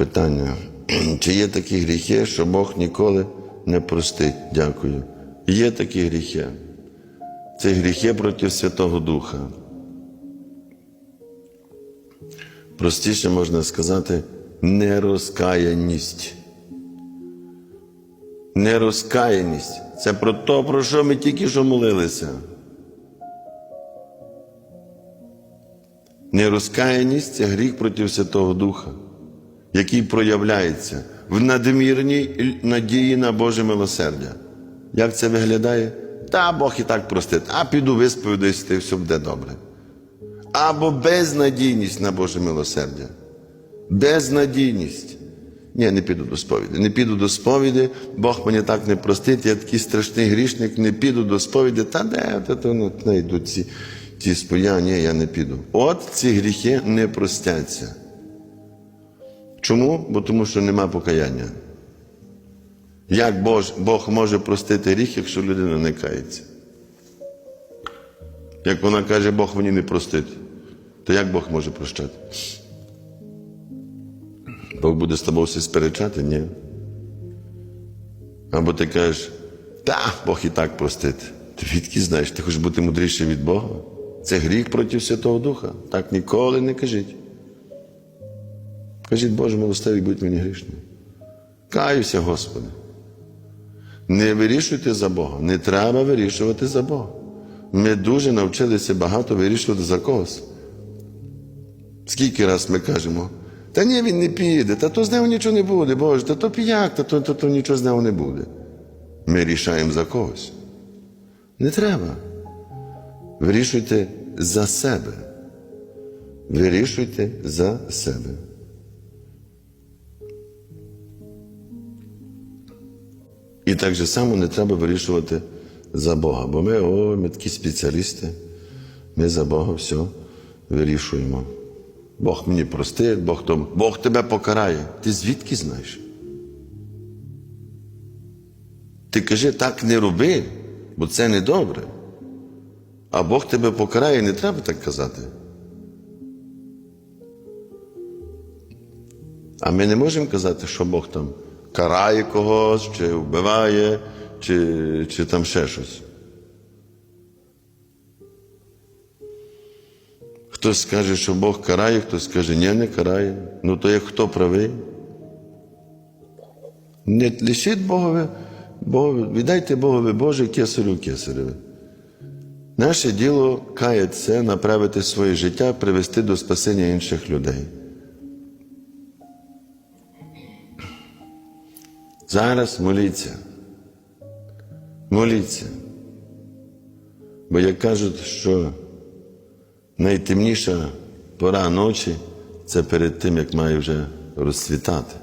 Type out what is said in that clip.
Питання. Чи є такі гріхи, що Бог ніколи не простить? Дякую. Є такі гріхи. Це гріхи проти Святого Духа. Простіше можна сказати, нерозкаяність. Нерозкаяність. Це про те, про що ми тільки що молилися. Нерозкаяність це гріх проти Святого Духа, який проявляється в надмірній надії на Боже милосердя. Як це виглядає? Та Бог і так простить, а піду висповідаюся, і все буде добре. Або безнадійність на Боже милосердя. Безнадійність. Ні, не піду до сповіді. Не піду до сповіді, Бог мені так не простить, я такий страшний грішник, не піду до сповіді. Та де та, то, ну, йдуть ці, ці споя, ні, я не піду. От ці гріхи не простяться. Чому? Бо тому що нема покаяння. Як Бог, Бог може простити гріх, якщо людина не кається? Як вона каже, Бог мені не простить, то як Бог може прощати? Бог буде з тобою все сперечати? Ні. Або ти кажеш, та, Бог і так простить. Ти відки знаєш, ти хочеш бути мудрішим від Бога? Це гріх проти Святого Духа. Так ніколи не кажіть. Кажіть, Боже, милостивий, будь мені грішним. Каюся, Господи. Не вирішуйте за Бога. Не треба вирішувати за Бога. Ми дуже навчилися багато вирішувати за когось. Скільки раз ми кажемо, та ні, він не піде, та то з нього нічого не буде, Боже, та то піяк, та то, то, то нічого з нього не буде. Ми рішаємо за когось. Не треба. Вирішуйте за себе. Вирішуйте за себе. І так же само не треба вирішувати за Бога. Бо ми, о, ми такі спеціалісти, ми за Бога все вирішуємо. Бог мені простить, Бог, то, Бог тебе покарає. Ти звідки знаєш? Ти кажи, так не роби, бо це не добре. А Бог тебе покарає, не треба так казати. А ми не можемо казати, що Бог там карає когось, чи вбиває, чи, чи там ще щось. Хтось скаже, що Бог карає, хтось скаже, ні, не карає. Ну то як хто правий? Не лишіть Богові, Богові, віддайте Богові Боже кесарю кесареві. Наше діло каятися, направити своє життя, привести до спасення інших людей. Зараз моліться. Моліться. Бо як кажуть, що найтемніша пора ночі це перед тим, як має вже розцвітати.